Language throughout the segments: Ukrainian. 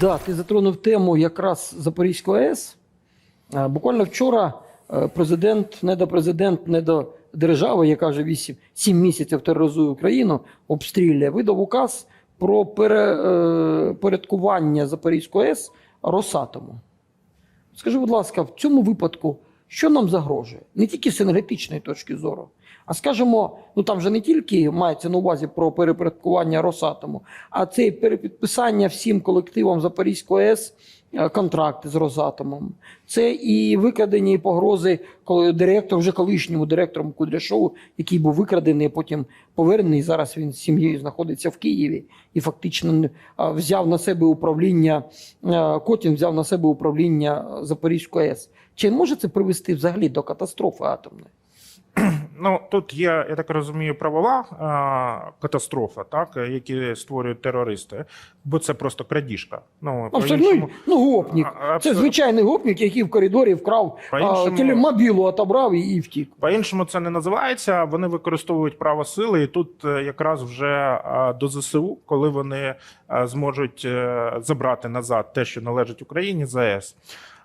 Да, ти затронув тему якраз Запорізької АЕС. Е, Буквально вчора е, президент, не до президент, не до держави, яка вже 8, 7 місяців тероризує Україну, обстрілює, видав указ про перепорядкування Запорізької АЕС Росатому. Скажи, будь ласка, в цьому випадку що нам загрожує? Не тільки з енергетичної точки зору, а скажімо, ну там же не тільки мається на увазі про перепорядкування Росатому, а це і перепідписання всім колективам Запорізької АЕС е, контракти з Росатомом. Це і викрадені погрози коли директор, вже колишньому директору Кудряшову, який був викрадений, а потім повернений. Зараз він з сім'єю знаходиться в Києві і фактично е, взяв на себе управління. е, Котін взяв на себе управління Запорізької АЕС. Чи може це привести взагалі до катастрофи атомної? Ну тут є, я так розумію, правова а, катастрофа, так, які створюють терористи, бо це просто крадіжка. Ну, Абсолютно, по-іншому- ну гопнік. А, абсо- Це звичайний гопнік, який в коридорі вкрав телемобілу, отобрав і, і втік. По-іншому це не називається. Вони використовують право сили, і тут е, якраз вже до ЗСУ, коли вони зможуть е, забрати назад те, що належить Україні, ЗАЕС.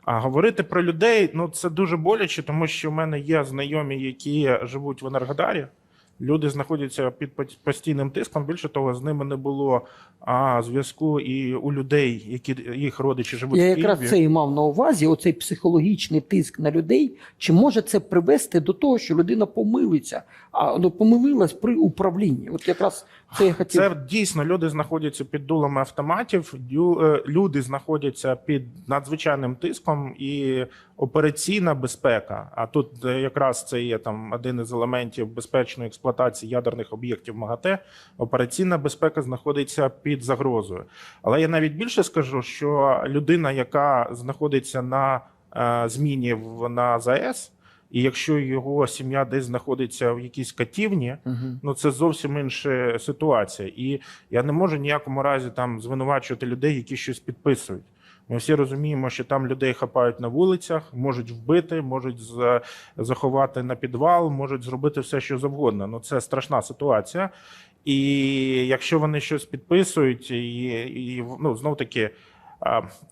А говорити про людей ну це дуже боляче, тому що в мене є знайомі, які живуть в Енергодарі. Люди знаходяться під постійним тиском. Більше того, з ними не було а, зв'язку і у людей, які їх родичі живуть Я в якраз це і мав на увазі, оцей психологічний тиск на людей. Чи може це привести до того, що людина помилиться, а ну, помилилась при управлінні? От якраз це я хотів. Це дійсно люди знаходяться під дулами автоматів. е, Люди знаходяться під надзвичайним тиском і операційна безпека. А тут е, якраз це є там один із елементів безпечної експлуатації ядерних об'єктів МАГАТЕ. Операційна безпека знаходиться під загрозою. Але я навіть більше скажу, що людина, яка знаходиться на е, зміні в на ЗАЕС, і якщо його сім'я десь знаходиться в якійсь катівні. Мгм. Ну це зовсім інша ситуація, і я не можу ніякому разі там звинувачувати людей, які щось підписують. Ми всі розуміємо, що там людей хапають на вулицях, можуть вбити, можуть заховати на підвал, можуть зробити все, що завгодно. Ну це страшна ситуація. І якщо вони щось підписують, і, і ну знов таки.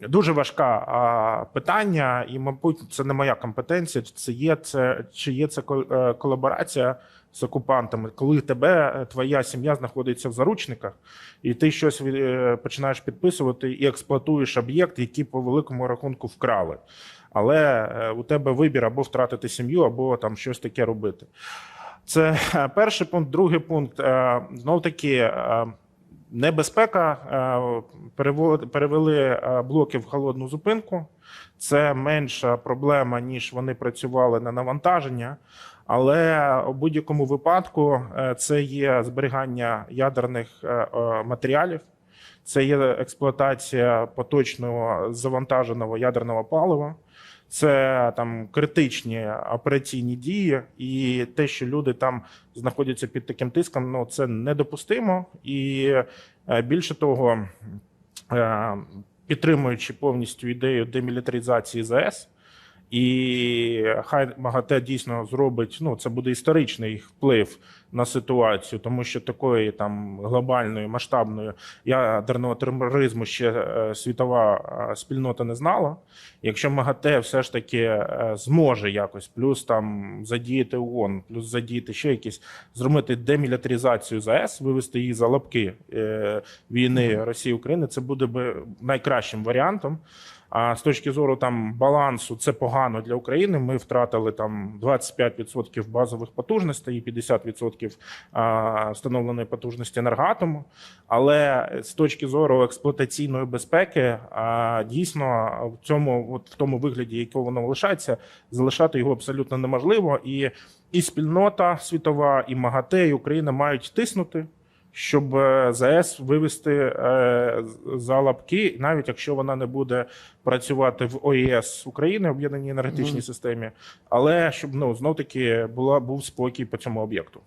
Дуже важка питання, і, мабуть, це не моя компетенція. Це є це чи є це е, колаборація з окупантами, коли тебе е, твоя сім'я знаходиться в заручниках, і ти щось е, починаєш підписувати і експлуатуєш об'єкт, який по великому рахунку вкрали. Але у тебе вибір або втратити сім'ю, або там щось таке робити. Це перший пункт. Другий пункт знов таки. Небезпека е, перевели е, блоки в холодну зупинку. Це менша проблема, ніж вони працювали на навантаження. Але у будь-якому випадку е, це є зберігання ядерних матеріалів, це є експлуатація поточного завантаженого ядерного палива. Це там критичні операційні дії, і те, що люди там знаходяться під таким тиском, ну це недопустимо. І е, більше того, е, підтримуючи повністю ідею демілітаризації ЗАЕС, і хай МАГАТЕ дійсно зробить. Ну це буде історичний вплив на ситуацію, тому що такої там глобальної масштабної ядерного тероризму ще е, світова е, спільнота не знала. Якщо МАГАТЕ все ж таки е, зможе якось, плюс там задіяти ООН, плюс задіяти ще якісь, зробити демілітаризацію ЗАЕС, вивести її за лапки війни Росії України, це буде би найкращим варіантом. А з точки зору там балансу, це погано для України. Ми втратили там 25% базових потужностей і 50% встановленої потужності енергоатому. Але з точки зору експлуатаційної безпеки, дійсно в цьому, от в тому вигляді, якого воно лишається, залишати його абсолютно неможливо. І, і спільнота світова, і МАГАТЕ, і Україна мають тиснути щоб е, ЗАЕС вивести залапки, за лапки, навіть якщо вона не буде працювати в ОЄС України, об'єднаній енергетичній системі, але щоб ну знов таки була був спокій по цьому об'єкту.